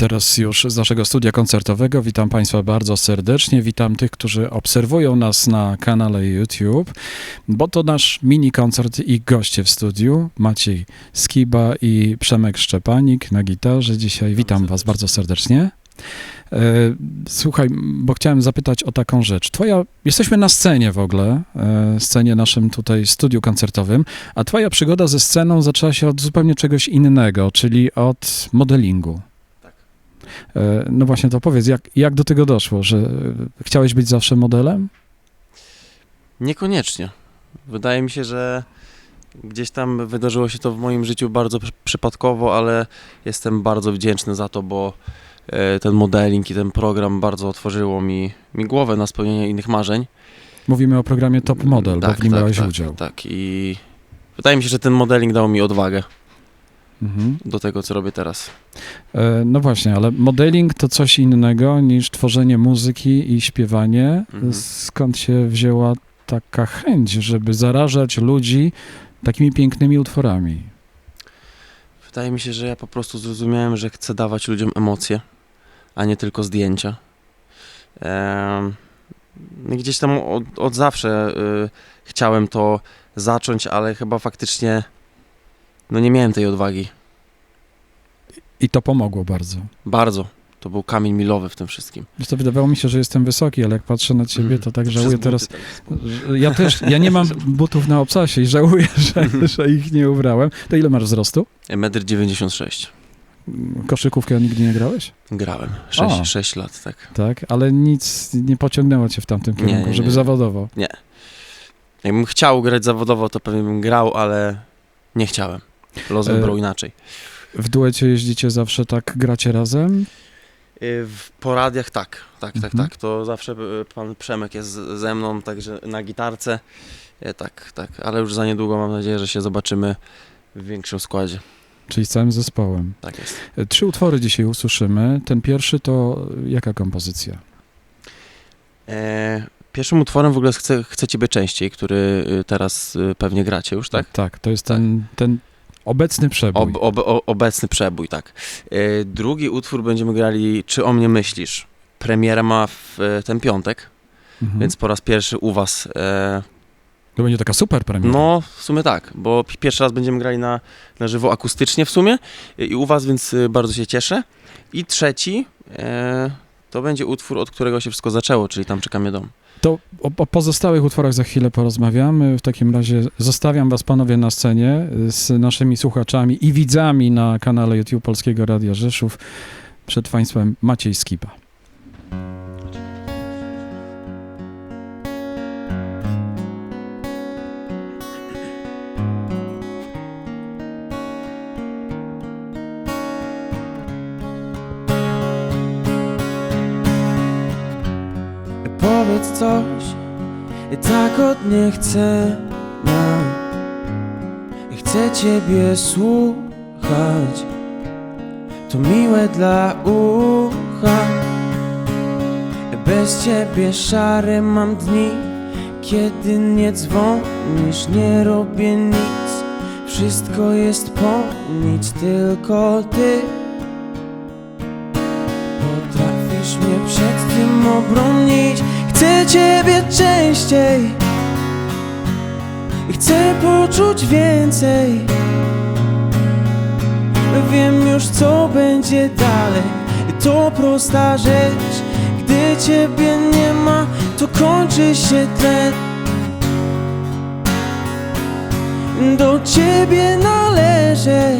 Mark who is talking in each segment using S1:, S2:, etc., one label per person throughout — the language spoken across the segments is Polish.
S1: Teraz już z naszego studia koncertowego witam Państwa bardzo serdecznie. Witam tych, którzy obserwują nas na kanale YouTube, bo to nasz mini koncert i goście w studiu. Maciej Skiba i Przemek Szczepanik na gitarze dzisiaj. Witam Was bardzo serdecznie. E, Słuchaj, bo chciałem zapytać o taką rzecz. Twoja, jesteśmy na scenie w ogóle, e, scenie naszym tutaj studiu koncertowym, a twoja przygoda ze sceną zaczęła się od zupełnie czegoś innego, czyli od modelingu.
S2: Tak.
S1: E, No właśnie, to powiedz, jak, jak do tego doszło, że e, chciałeś być zawsze modelem?
S2: Niekoniecznie. Wydaje mi się, że gdzieś tam wydarzyło się to w moim życiu bardzo przy- przypadkowo, ale jestem bardzo wdzięczny za to, bo e, ten modeling i ten program bardzo otworzyło mi, mi głowę na spełnienie innych marzeń.
S1: Mówimy o programie Top Model, bo w nim brałeś
S2: tak,
S1: udział.
S2: Tak, i wydaje mi się, że ten modeling dał mi odwagę
S1: Mhm.
S2: do tego, co robię teraz.
S1: E, No właśnie, ale modeling to coś innego niż tworzenie muzyki i śpiewanie.
S2: Mhm.
S1: Skąd się wzięła taka chęć, żeby zarażać ludzi takimi pięknymi utworami?
S2: Wydaje mi się, że ja po prostu zrozumiałem, że chcę dawać ludziom emocje, a nie tylko zdjęcia. No gdzieś tam od, od zawsze y, chciałem to zacząć, ale chyba faktycznie no nie miałem tej odwagi.
S1: I to pomogło bardzo.
S2: Bardzo. To był kamień milowy w tym wszystkim.
S1: Wiesz, to wydawało mi się, że jestem wysoki, ale jak patrzę na ciebie, to tak
S2: Przez
S1: żałuję teraz.
S2: tak.
S1: Ja też, ja nie mam butów na obcasie i żałuję, że, że ich nie ubrałem. To ile masz wzrostu?
S2: Metr 96.
S1: Koszykówkę nigdy nie grałeś?
S2: Grałem.
S1: A.
S2: 6, 6 lat, tak.
S1: Tak, ale nic nie pociągnęło cię w tamtym
S2: Nie,
S1: kierunku,
S2: nie,
S1: żeby
S2: nie.
S1: zawodowo.
S2: Jakbym chciał grać zawodowo, to pewnie bym grał, ale nie chciałem. Los
S1: E,
S2: wybrał inaczej.
S1: W duecie jeździcie zawsze tak, gracie razem?
S2: Y, W poradiach tak, tak, tak,
S1: Mhm.
S2: tak. To zawsze y, pan Przemek jest ze mną, także na gitarce. Y, Tak, tak, ale już za niedługo mam nadzieję, że się zobaczymy w większym składzie.
S1: Czyli z całym zespołem.
S2: Tak jest.
S1: E, Trzy utwory dzisiaj usłyszymy. Ten pierwszy to jaka kompozycja?
S2: E, pierwszym utworem w ogóle chcę, chcę Ciebie częściej, który teraz pewnie gracie już, tak?
S1: Tak, to jest ten, ten obecny przebój.
S2: Ob, ob, obecny przebój, tak. E, drugi utwór będziemy grali Czy o mnie myślisz? Premiera ma w e, ten piątek,
S1: Mhm.
S2: więc po raz pierwszy u Was e,
S1: To będzie taka super premiera.
S2: No, w sumie tak, bo pi- pierwszy raz będziemy grali na, na żywo akustycznie w sumie y, i u was, więc bardzo się cieszę. I trzeci e, to będzie utwór, od którego się wszystko zaczęło, czyli Tam czeka mnie dom.
S1: To o, o pozostałych utworach za chwilę porozmawiamy. W takim razie zostawiam was panowie na scenie z naszymi słuchaczami i widzami na kanale YouTube Polskiego Radia Rzeszów. Przed państwem Maciej Skiba.
S3: Powiedz coś, tak od nie chcę nam. Chcę Ciebie słuchać, to miłe dla ucha. Bez Ciebie szare mam dni, kiedy nie dzwonisz, nie robię nic. Wszystko jest po nic, tylko Ty. Potrafisz mnie przed tym obronić Chcę Ciebie częściej Chcę poczuć więcej. Wiem już co będzie dalej. To prosta rzecz. Gdy Ciebie nie ma To kończy się tlen. Do Ciebie należę.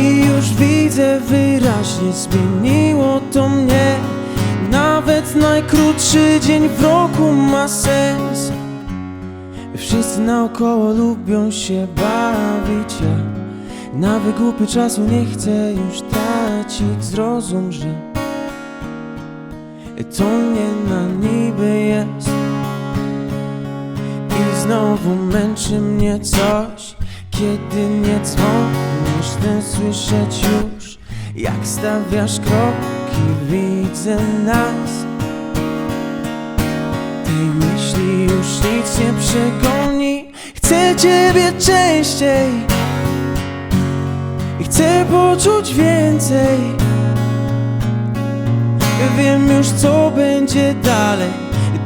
S3: I już widzę wyraźnie zmieniło to mnie Najkrótszy dzień w roku ma sens. Wszyscy naokoło lubią się bawić Ja na wygłupy czasu nie chcę już tracić. Zrozum, że to nie na niby jest. I znowu męczy mnie coś Kiedy nie dzwonisz, chcę słyszeć już Jak stawiasz kroki, widzę nas nic nie przegoni. Chcę Ciebie częściej. Chcę poczuć więcej. Wiem już co będzie dalej.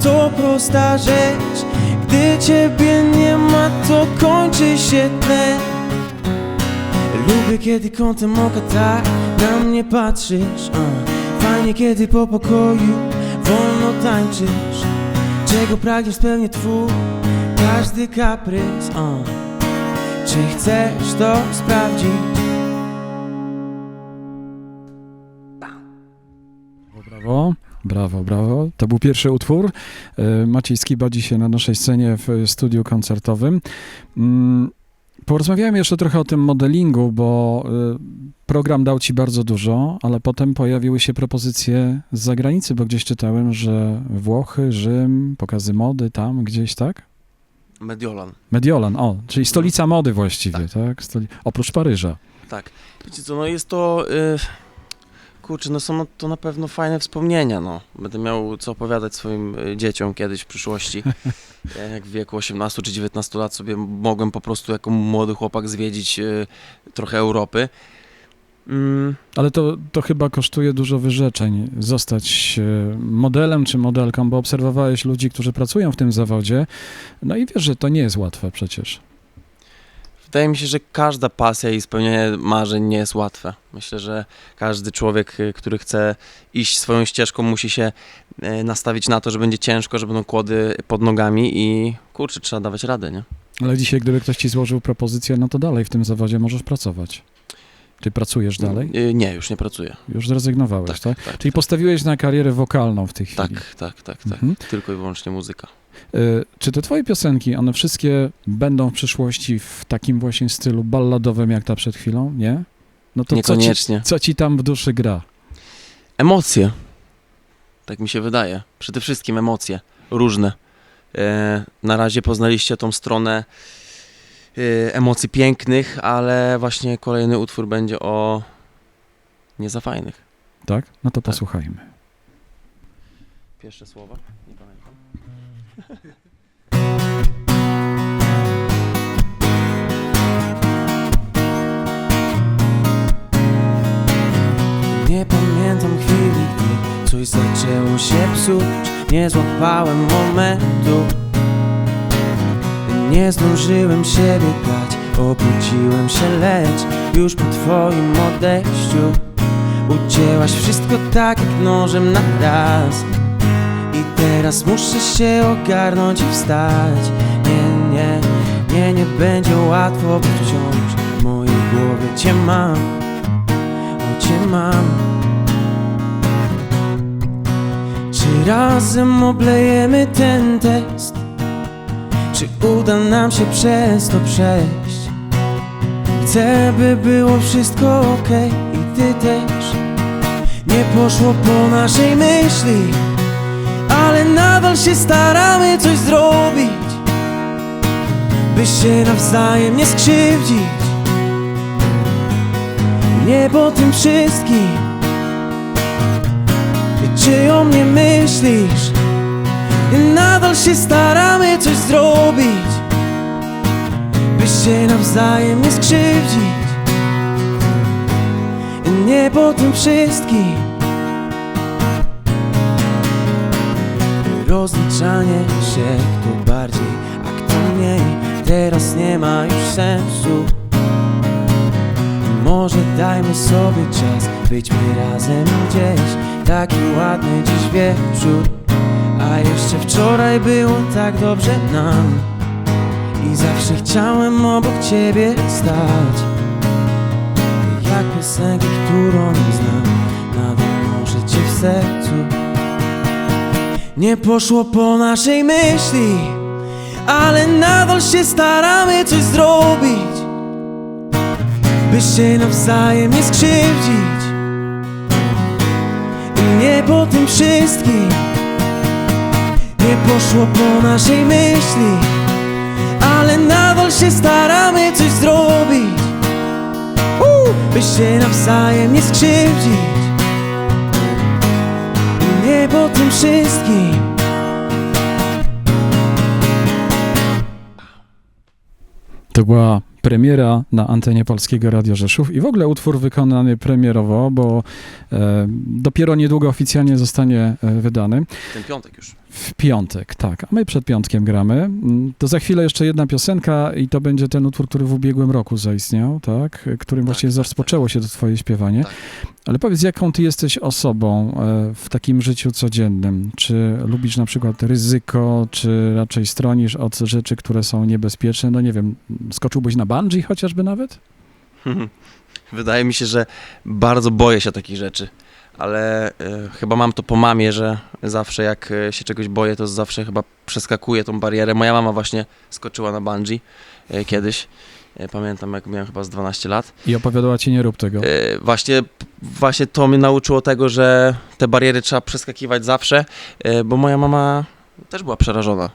S3: To prosta rzecz. Gdy ciebie nie ma to kończy się tlen. Lubię kiedy kątem oka tak na mnie patrzysz. Uh. Fajnie kiedy po pokoju wolno tańczysz Czego pragniesz spełnię twój każdy kaprys uh. Czy chcesz to sprawdzić?
S1: Brawo, brawo, brawo. To był pierwszy utwór. E, Maciej Skiba dzisiaj na naszej scenie w studiu koncertowym. Porozmawiałem jeszcze trochę o tym modelingu, bo e, program dał ci bardzo dużo, ale potem pojawiły się propozycje z zagranicy, bo gdzieś czytałem, że Włochy, Rzym, pokazy mody tam gdzieś, tak?
S2: Mediolan.
S1: Mediolan, o, czyli stolica mody właściwie, tak? Stoli- oprócz Paryża.
S2: Tak. Wiecie co, no jest to... Y... Kurczę, no są to na pewno fajne wspomnienia, no. Będę miał co opowiadać swoim y, dzieciom kiedyś w przyszłości. Ja jak w wieku 18 czy 19 lat sobie mogłem po prostu jako młody chłopak zwiedzić y, trochę Europy. Mm,
S1: Ale to, to chyba kosztuje dużo wyrzeczeń zostać e, modelem czy modelką, bo obserwowałeś ludzi, którzy pracują w tym zawodzie, no i wiesz, że to nie jest łatwe przecież.
S2: Wydaje mi się, że każda pasja i spełnienie marzeń nie jest łatwe. Myślę, że każdy człowiek, y, który chce iść swoją ścieżką, musi się y, nastawić na to, że będzie ciężko, że będą kłody pod nogami i kurczę, trzeba dawać radę, nie?
S1: Ale dzisiaj, gdyby ktoś ci złożył propozycję, no to dalej w tym zawodzie możesz pracować. Ty pracujesz dalej?
S2: Y, Nie, już nie pracuję.
S1: Już zrezygnowałeś, tak?
S2: tak,
S1: Czyli postawiłeś na karierę wokalną w tej chwili.
S2: tak, tak, tak, tak.
S1: Mhm.
S2: Tylko i wyłącznie muzyka.
S1: Y, Czy te twoje piosenki, one wszystkie będą w przyszłości w takim właśnie stylu balladowym, jak ta przed chwilą, nie? No to co ci,
S2: Niekoniecznie.
S1: co ci tam w duszy gra?
S2: Emocje. Tak mi się wydaje. Przede wszystkim emocje. Różne. E, na razie poznaliście tą stronę e, emocji pięknych, ale właśnie kolejny utwór będzie o nie za fajnych.
S1: Tak? No to posłuchajmy.
S2: Pierwsze słowa? Nie pamiętam.
S3: Chwili, gdy coś zaczęło się psuć. Nie złapałem momentu Nie zdążyłem siebie dać. Obróciłem się, lecz już po twoim odejściu. Ucięłaś wszystko tak jak nożem na raz teraz muszę się ogarnąć i wstać. Nie, nie, nie, nie będzie łatwo, bo wciąż w mojej głowie cię mam. O, cię mam. Czy razem oblejemy ten test? Czy uda nam się przez to przejść? Chcę, by było wszystko ok i ty też. Nie poszło po naszej myśli Ale nadal się staramy coś zrobić By się nawzajem nie skrzywdzić. Nie po tym wszystkim. Czy o mnie myślisz? Nadal się staramy coś zrobić By się nawzajem nie skrzywdzić. Nie po tym wszystkim Rozliczanie się kto bardziej, a kto mniej Teraz nie ma już sensu. Może dajmy sobie czas Byćmy razem gdzieś Taki ładny dziś wieczór. A jeszcze wczoraj było tak dobrze nam I zawsze chciałem obok ciebie stać. Jak piosenkę, którą znam Nadal może cię w sercu Nie poszło po naszej myśli Ale nadal się staramy coś zrobić By się nawzajem nie skrzywdzić. I nie po tym wszystkim. Nie poszło po naszej myśli Ale nadal się staramy coś zrobić By się nawzajem nie skrzywdzić wszystkim
S1: To była premiera na antenie Polskiego Radia Rzeszów i w ogóle utwór wykonany premierowo, bo e, dopiero niedługo oficjalnie zostanie e, wydany.
S3: Ten piątek już.
S1: W piątek, tak. A my przed piątkiem gramy. Mm, To za chwilę jeszcze jedna piosenka i to będzie ten utwór, który w ubiegłym roku zaistniał, tak? Którym właściwie
S3: tak,
S1: rozpoczęło się to twoje śpiewanie.
S3: Tak.
S1: Ale powiedz, jaką ty jesteś osobą e, w takim życiu codziennym? Czy lubisz na przykład ryzyko, czy raczej stronisz od rzeczy, które są niebezpieczne? No nie wiem, skoczyłbyś na bungee chociażby nawet?
S3: Wydaje mi się, że bardzo boję się takich rzeczy, ale e, chyba mam to po mamie, że zawsze jak e, się czegoś boję, to zawsze chyba przeskakuję tą barierę. Moja mama właśnie skoczyła na bungee e, kiedyś. E, pamiętam, jak miałem chyba z 12 lat.
S1: I opowiadała ci, nie rób tego.
S3: E, właśnie, właśnie to mnie nauczyło tego, że te bariery trzeba przeskakiwać zawsze, e, bo moja mama też była przerażona.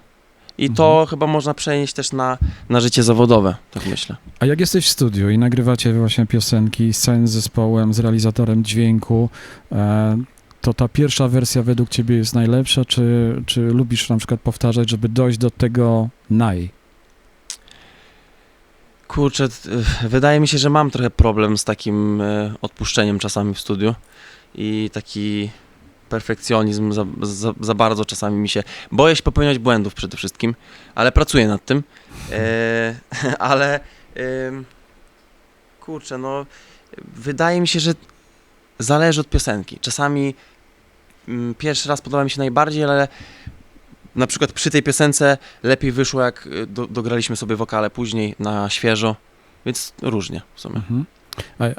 S3: I to
S1: Mhm.
S3: chyba można przenieść też na, na życie zawodowe, tak myślę.
S1: A jak jesteś w studiu i nagrywacie właśnie piosenki z całym zespołem, z realizatorem dźwięku, e, to ta pierwsza wersja według ciebie jest najlepsza, czy, czy lubisz na przykład powtarzać, żeby dojść do tego naj?
S3: Kurczę, t- wydaje mi się, że mam trochę problem z takim e, odpuszczeniem czasami w studiu i taki perfekcjonizm za, za, za bardzo czasami mi się... Boję się popełniać błędów przede wszystkim, ale pracuję nad tym. E, ale kurczę, no wydaje mi się, że zależy od piosenki. Czasami mm, pierwszy raz podoba mi się najbardziej, ale na przykład przy tej piosence lepiej wyszło, jak y, do, dograliśmy sobie wokale później na świeżo, więc różnie w sumie.
S1: Mhm.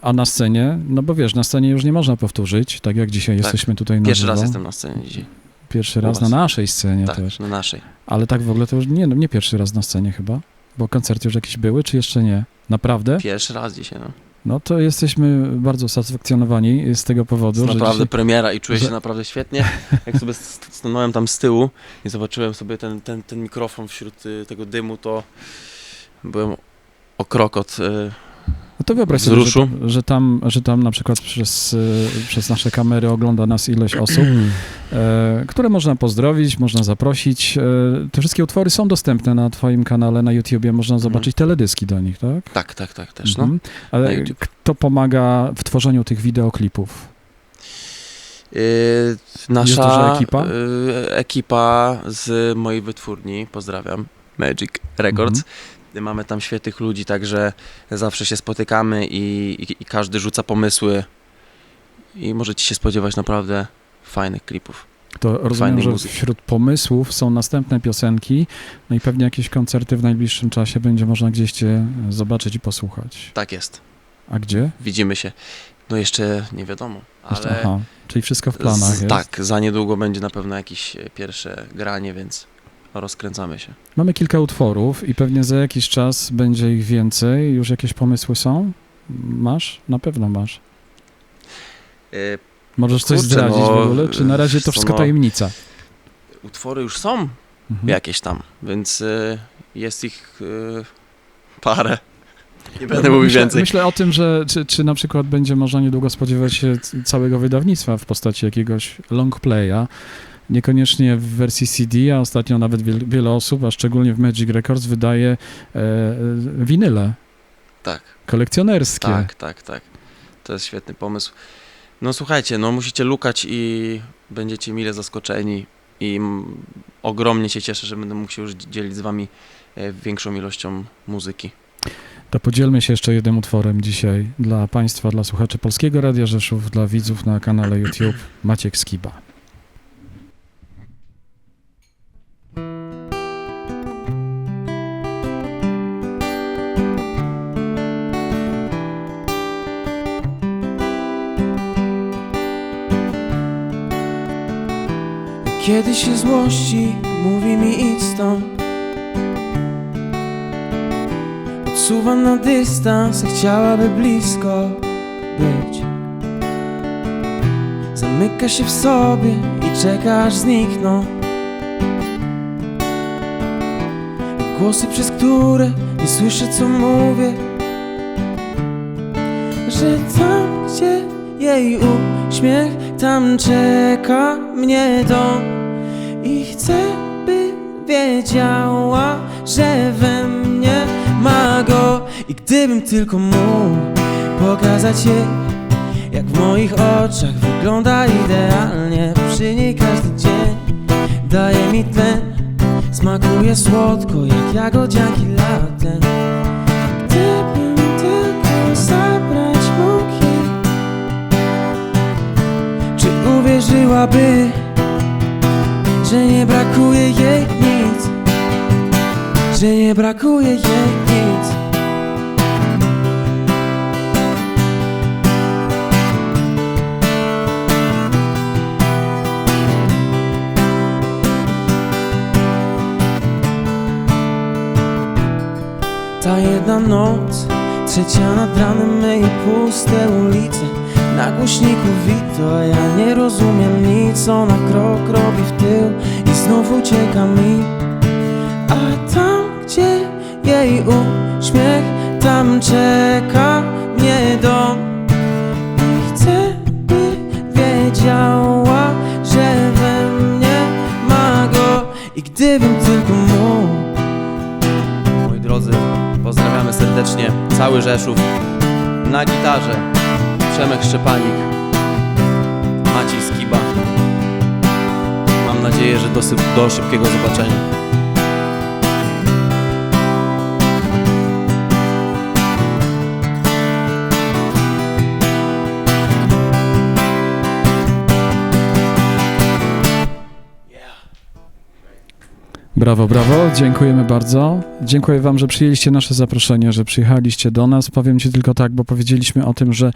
S1: A, na scenie, no bo wiesz, na scenie już nie można powtórzyć, tak jak dzisiaj jesteśmy tutaj na
S3: Pierwszy raz
S1: żywo.
S3: jestem na scenie dzisiaj.
S1: Pierwszy raz na naszej scenie
S3: tak,
S1: też.
S3: na naszej.
S1: Ale tak w ogóle to już nie, nie pierwszy raz na scenie chyba, bo koncerty już jakieś były, czy jeszcze nie? Naprawdę?
S3: Pierwszy raz dzisiaj, no.
S1: No to jesteśmy bardzo satysfakcjonowani z tego
S3: To
S1: powodu, że
S3: naprawdę
S1: dzisiaj...
S3: premiera i czuję
S1: że-
S3: się naprawdę świetnie. Jak sobie st- stanąłem tam z tyłu i zobaczyłem sobie ten, ten, ten mikrofon wśród y, tego dymu, to byłem o krok od...
S1: No to wyobraź sobie, że, że, tam, że tam na przykład przez, y, przez nasze kamery ogląda nas ileś osób, e, które można pozdrowić, można zaprosić. E, te wszystkie utwory są dostępne na twoim kanale na YouTubie, można zobaczyć teledyski do nich, tak?
S3: tak, tak, tak też, no.
S1: Mhm.
S3: na
S1: Ale kto pomaga w tworzeniu tych wideoklipów?
S3: Y, nasza
S1: ekipa?
S3: y, ekipa z mojej wytwórni, pozdrawiam, Magic Records.
S1: Mhm.
S3: Mamy tam świetnych ludzi, także zawsze się spotykamy i, i, i każdy rzuca pomysły i możecie się spodziewać naprawdę fajnych klipów.
S1: To rozumiem, że
S3: muzyki.
S1: wśród pomysłów są następne piosenki, no i pewnie jakieś koncerty w najbliższym czasie będzie można gdzieś cię zobaczyć i posłuchać.
S3: Tak jest,
S1: A gdzie?
S3: widzimy się. No jeszcze nie wiadomo, ale
S1: Aha, czyli wszystko w planach
S3: z,
S1: jest.
S3: tak, za niedługo będzie na pewno jakieś e, pierwsze granie, więc rozkręcamy się.
S1: Mamy kilka utworów i pewnie za jakiś czas będzie ich więcej. Już jakieś pomysły są? Masz? Na pewno masz.
S3: E,
S1: Możesz coś
S3: Kurczę,
S1: zdradzić
S3: no,
S1: w ogóle, czy na razie to wszystko
S3: no.
S1: tajemnica?
S3: utwory już są
S1: Mhm.
S3: jakieś tam, więc e, jest ich e, parę. Nie będę mówił
S1: myślę,
S3: więcej.
S1: Myślę o tym, że czy, czy na przykład będzie można niedługo spodziewać się całego wydawnictwa w postaci jakiegoś long playa. Niekoniecznie w wersji CD, a ostatnio nawet wiel, wiele osób, a szczególnie w Magic Records, wydaje e, e, winyle
S3: Tak.
S1: kolekcjonerskie.
S3: Tak, tak, tak. To jest świetny pomysł. No słuchajcie, no musicie lukać i będziecie mile zaskoczeni i ogromnie się cieszę, że będę mógł się już dzielić z wami e, większą ilością muzyki.
S1: To podzielmy się jeszcze jednym utworem dzisiaj dla Państwa, dla słuchaczy Polskiego Radia Rzeszów, dla widzów na kanale YouTube Maciek Skiba.
S4: Kiedy się złości, mówi mi idź stąd. Odsuwa na dystans, chciałaby blisko być. Zamyka się w sobie i czeka aż znikną. Głosy, przez które nie słyszę co mówię. Że tam, gdzie jej uśmiech, tam czeka mnie dom I chcę, by wiedziała, że we mnie ma go.
S3: I gdybym tylko mógł pokazać jej Jak w moich oczach wygląda idealnie. Przy niej każdy dzień daje mi tlen Smakuje słodko jak jagodzianki latem. Gdybym tylko zabrać mógł Czy uwierzyłaby, że nie brakuje jej nic. Że nie brakuje jej nic. Ta jedna noc, trzecia nad ranem myje puste ulice Na głośniku wito, ja nie rozumiem nic. Ona krok robi w tył i znów ucieka mi. A tam, gdzie jej uśmiech, tam czeka mnie dom. I chcę, by wiedziała, że we mnie ma go. I gdybym tylko mógł.
S2: Moi drodzy, pozdrawiamy serdecznie cały Rzeszów. Na gitarze Przemek Szczepanik, Maciej Skiba. Mam nadzieję, że do, do szybkiego zobaczenia.
S1: Brawo, brawo, dziękujemy bardzo. Dziękuję Wam, że przyjęliście nasze zaproszenie, że przyjechaliście do nas. Powiem Ci tylko tak, bo powiedzieliśmy o tym, że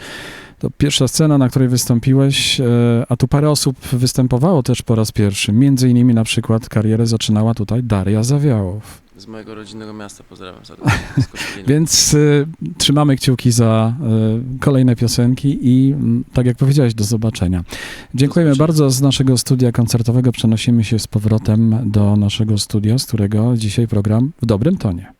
S1: to pierwsza scena, na której wystąpiłeś, e, a tu parę osób występowało też po raz pierwszy. Między innymi na przykład karierę zaczynała tutaj Daria Zawiałow.
S2: Z mojego rodzinnego miasta pozdrawiam serdecznie.
S1: Więc y, trzymamy kciuki za y, kolejne piosenki i mm, tak jak powiedziałeś, do zobaczenia. Dziękujemy
S2: zobaczenia.
S1: bardzo. Z naszego studia koncertowego przenosimy się z powrotem do naszego studia, z którego dzisiaj program w dobrym tonie.